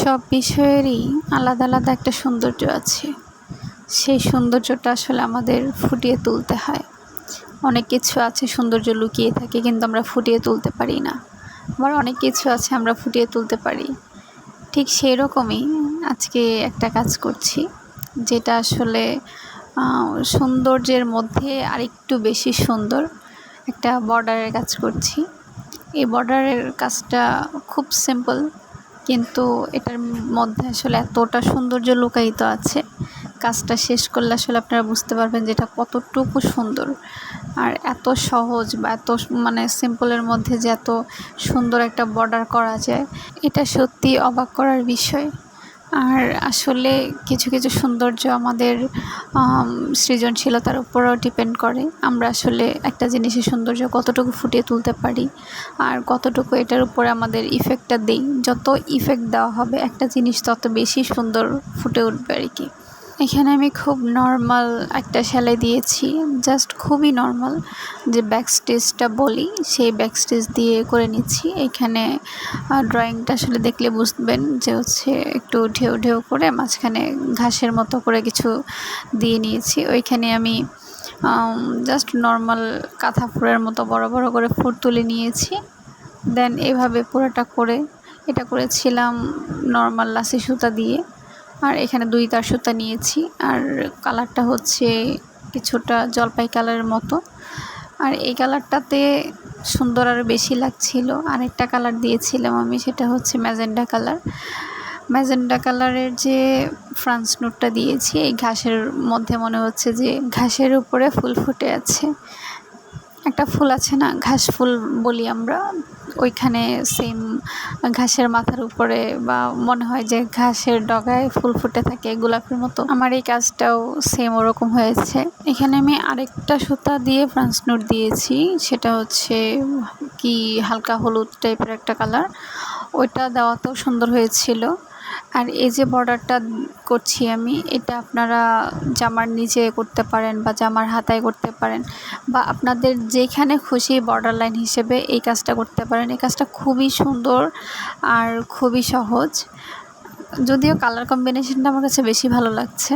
সব বিষয়েরই আলাদা আলাদা একটা সৌন্দর্য আছে। সেই সৌন্দর্যটা আসলে আমাদের ফুটিয়ে তুলতে হয়। অনেক কিছু আছে সৌন্দর্য লুকিয়ে থাকে কিন্তু আমরা ফুটিয়ে তুলতে পারি না। আবার অনেক কিছু আছে আমরা ফুটিয়ে তুলতে পারি। ঠিক সেই রকমই আজকে একটা কাজ করছি, যেটা আসলে সৌন্দর্যের মধ্যে আরেকটু বেশি সুন্দর একটা বর্ডারের কাজ করছি। এই বর্ডারের কাজটা খুব সিম্পল কিন্তু এটার মধ্যে আসলে এতটা সৌন্দর্য লুকায়িত আছে। কাজটা শেষ করলে আসলে আপনারা বুঝতে পারবেন যে এটা কতটুকু সুন্দর। আর এত সহজ বা এত মানে সিম্পলের মধ্যে যে এত সুন্দর একটা বর্ডার করা যায়, এটা সত্যি অবাক করার বিষয়। আর আসলে কিছু কিছু সৌন্দর্য আমাদের সৃজনশীলতার উপরেও ডিপেন্ড করে। আমরা আসলে একটা জিনিসের সৌন্দর্য কতটুকু ফুটিয়ে তুলতে পারি আর কতটুকু এটার উপরে আমাদের ইফেক্টটা দিই। যত ইফেক্ট দেওয়া হবে, একটা জিনিস তত বেশি সুন্দর ফুটে উঠবে আর কি। এখানে আমি খুব নর্মাল একটা সেলাই দিয়েছি জাস্ট খুবই নর্মাল যে ব্যাক স্টেজটা বলি, সেই ব্যাক স্টেজ দিয়ে করে নিচ্ছি। এখানে ড্রয়িংটা আসলে দেখলে বুঝবেন যে হচ্ছে একটু ঢেউ ঢেউ করে মাঝখানে ঘাসের মতো করে কিছু দিয়ে নিয়েছি। ওইখানে আমি জাস্ট নর্মাল কাঁথা ফুলের মতো বড় বড় করে ফুট তুলে নিয়েছি। দেন এভাবে পুরোটা করে, এটা করেছিলাম নর্মাল লাসি সুতা দিয়ে। আর এখানে দুই তার সুতা নিয়েছি। আর কালারটা হচ্ছে কিছুটা জলপাই কালারের মতো। আর এই কালারটাতে সুন্দর আরও বেশি লাগছিল। আরেকটা কালার দিয়েছিলাম আমি, সেটা হচ্ছে ম্যাজেন্ডা কালার। ম্যাজেন্ডা কালারের যে ফ্রান্স নোটটা দিয়েছি, এই ঘাসের মধ্যে মনে হচ্ছে যে ঘাসের উপরে ফুল ফুটে আছে। একটা ফুল আছে না, ঘাস ফুল বলি আমরা ওইখানে সেম ঘাসের মাথার উপরে বা মনে হয় যে ঘাসের ডগায় ফুল ফুটে থাকে গোলাপের মতো। আমার এই কাজটাও সেম ওরকম হয়েছে। এখানে আমি আরেকটা সুতা দিয়ে ফ্রান্স নোট দিয়েছি। সেটা হচ্ছে কি হালকা হলুদ টাইপের একটা কালার ওইটা দেওয়াতেও সুন্দর হয়েছিল। আর এই যে বর্ডারটা করছি আমি, এটা আপনারা জামার নিচে করতে পারেন বা জামার হাতায় করতে পারেন বা আপনাদের যেখানে খুশি বর্ডার লাইন হিসেবে এই কাজটা করতে পারেন। এই কাজটা খুবই সুন্দর আর খুবই সহজ। যদিও কালার কম্বিনেশনটা আমার কাছে বেশি ভালো লাগছে।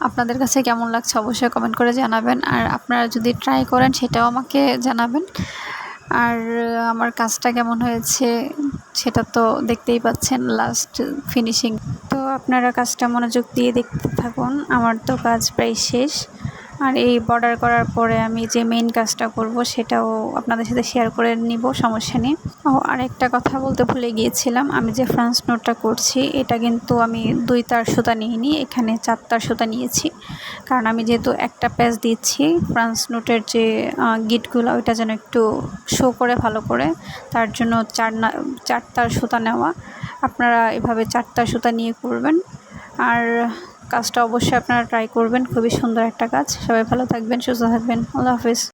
আপনাদের কাছে কেমন লাগছে অবশ্যই কমেন্ট করে জানাবেন। আর আপনারা যদি ট্রাই করেন সেটাও আমাকে জানাবেন। আর আমার কাজটা কেমন হয়েছে সেটা তো দেখতেই পাচ্ছেন লাস্ট ফিনিশিং তো আপনারা কাজটা মনোযোগ দিয়ে দেখতে থাকুন। আমার তো কাজ প্রায় শেষ। আর এই বর্ডার করার পরে আমি যে মেইন কাজটা করব সেটাও আপনাদের সাথে শেয়ার করে নিব, সমস্যা নেই। ও, আরেকটা কথা বলতে ভুলে গিয়েছিলাম, আমি যে ফ্রান্স নোটটা করছি, এটা কিন্তু আমি দুই তার সুতা নিইনি, এখানে চার তার সুতা নিয়েছি। কারণ আমি যেহেতু একটা প্যাচ দিচ্ছি ফ্রান্স নোটের যে গিটগুলো, ওইটা যেন একটু শো করে, ভালো করে, তার জন্য চার না চার তার সুতা নেওয়া। আপনারা এভাবে চার তার সুতা নিয়ে করবেন। আর কাজটা অবশ্যই আপনারা ট্রাই করবেন। খুবই সুন্দর একটা কাজ। সবাই ভালো থাকবেন, সুস্থ থাকবেন। আল্লাহ হাফিজ।